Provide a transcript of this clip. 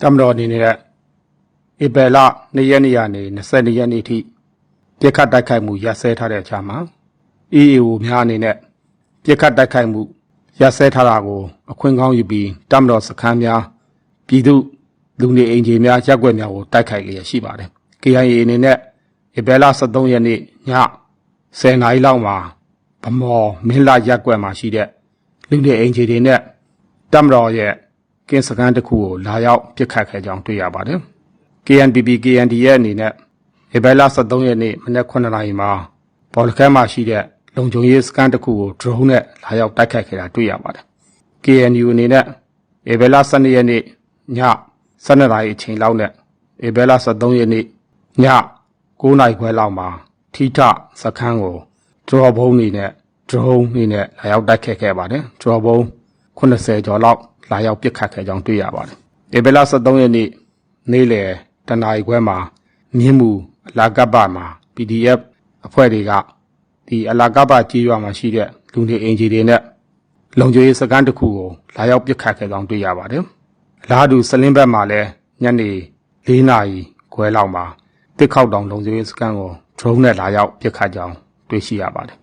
တမတော်အနေနဲ့ဧပြီလ2ရက်နေ့ကနေ22ရက်နေ့ထိပြစ်ခတ်တိုက်ခိုက်မှုရပ်စဲထားတဲ့အချိန်မှာ EAO များအနေနဲ့ပြစ်ခတ်တိုက်ခိုက်မှုရပ်စဲထားတာကိုအခွင့်ကောင်းယူပြီးတမတော်စခန်းများပြည်သူလူနေအိမ်ခြေများရက်ွက်များကိုတိုက်ခိုက်လျက်ရှိပါတယ်။ KIA အနေနဲ့ဧပြီလ23ရက်နေ့ည10နာရီလောက်မှာဗမော်မင်းလာရက်ွက်မှာရှိတဲ့လူနေအိမ်ခြေတွေနဲ့တမတော်ရဲ့ ကင်းစခန်းတစ်ခုကိုလာရောက်ပစ်ခတ်ခဲ့ကြောင်းတွေ့ရပါတယ်။ KNPP KND ရဲ့အနေနဲ့ဧပြီလ23ရက်နေ့မနက်9နာရီမှာဘော်လခဲမှာရှိတဲ့လုံခြုံရေးစခန်းတစ်ခုကို drone နဲ့လာရောက်တိုက်ခိုက်ခဲ့တာတွေ့ရပါတယ်။ KNU အနေနဲ့ဧပြီလ12ရက်နေ့ည12နာရီအချိန်လောက်နဲ့ဧပြီလ23ရက်နေ့ည9နာရီခွဲလောက်မှာထိထစခန်းကို draw ဘုံနေနဲ့ drone နေနဲ့လာရောက်တိုက်ခိုက်ခဲ့ပါတယ်။ draw ဘုံ80ကျော်လောက် လာရောက်ပစ်ခတ်ခဲ့ကြောင်းတွေ့ရပါတယ်။ဧပြီလ23ရက်နေ့နေ့လယ်တနာရီခွဲမှာမြင်းမူအလာကပ္ပမှာ PDF အဖွဲ့တွေကဒီအလာကပ္ပကြီးရွာမှာရှိတဲ့လူနေအိမ်ကြီးတွေနဲ့လုံခြုံရေးစခန်းတစ်ခုကိုလာရောက်ပစ်ခတ်ခဲ့ကြောင်းတွေ့ရပါတယ်။အလားတူစလင်းဘက်မှာလည်းညနေ၄နာရီခွဲလောက်မှာတစ်ခေါက်တောင်လုံခြုံရေးစခန်းကို drone နဲ့လာရောက်ပစ်ခတ်ကြောင်းတွေ့ရှိရပါတယ်